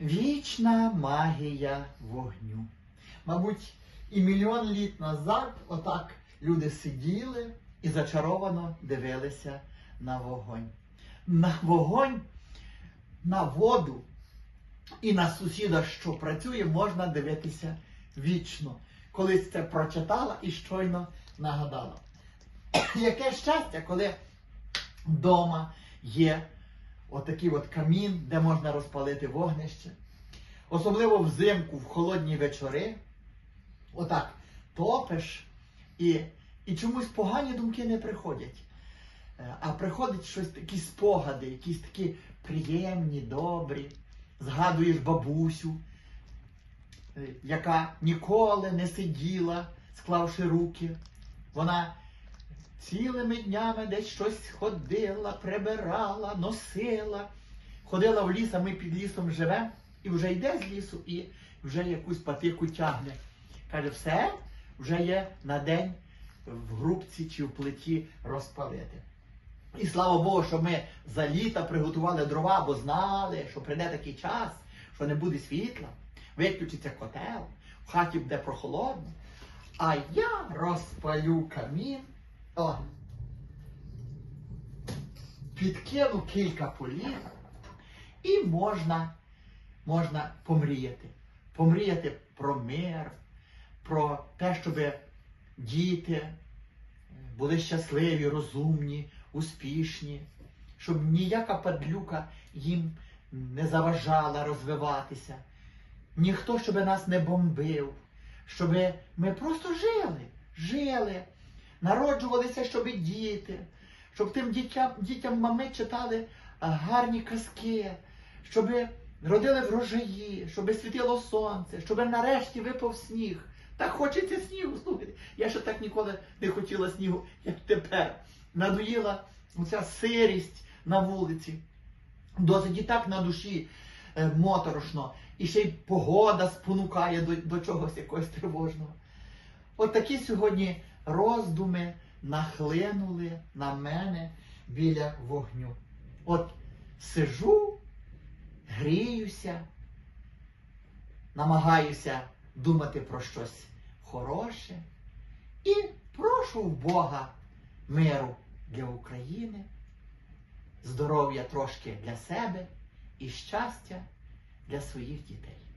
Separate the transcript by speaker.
Speaker 1: Вічна магія вогню. Мабуть, і мільйон літ назад отак люди сиділи і зачаровано дивилися на вогонь. На вогонь, на воду і на сусіда, що працює, можна дивитися вічно. Колись це прочитала і щойно нагадала. Яке щастя, коли вдома є отакий от камін, де можна розпалити вогнище. Особливо взимку, в холодні вечори. Отак топиш і, і чомусь погані думки не приходять. Е, А приходять щось такі спогади, якісь такі приємні, добрі. Згадуєш бабусю, е, яка ніколи не сиділа, склавши руки. Вона цілими днями десь щось ходила, прибирала, носила, ходила в ліс, а ми під лісом живемо, і вже йде з лісу і вже якусь патику тягне. Каже, все, вже є на день в грубці чи в плиті розпалити. І слава Богу, що ми за літа приготували дрова, бо знали, що прийде такий час, що не буде світла, виключиться котел, в хаті буде прохолодно. А я розпалю камін. О, підкину кілька полів, і можна, можна помріяти. Помріяти про мир, про те, щоб діти були щасливі, розумні, успішні, щоб ніяка падлюка їм не заважала розвиватися, ніхто щоб нас не бомбив, щоб ми просто жили, жили, народжувалися, щоб діти, щоб тим дітям, дітям мами читали гарні казки, щоб родили врожаї, щоб світило сонце, щоб нарешті випав сніг. Так хочеться снігу, слухайте. Я ще так ніколи не хотіла снігу, як тепер. Надоїла оця сирість на вулиці. Досить і так на душі е, моторошно. І ще й погода спонукає до, до чогось якогось тривожного. От такі сьогодні роздуми нахлинули на мене біля вогню. От сижу, гріюся, намагаюся думати про щось хороше і прошу в Бога миру для України, здоров'я трошки для себе і щастя для своїх дітей.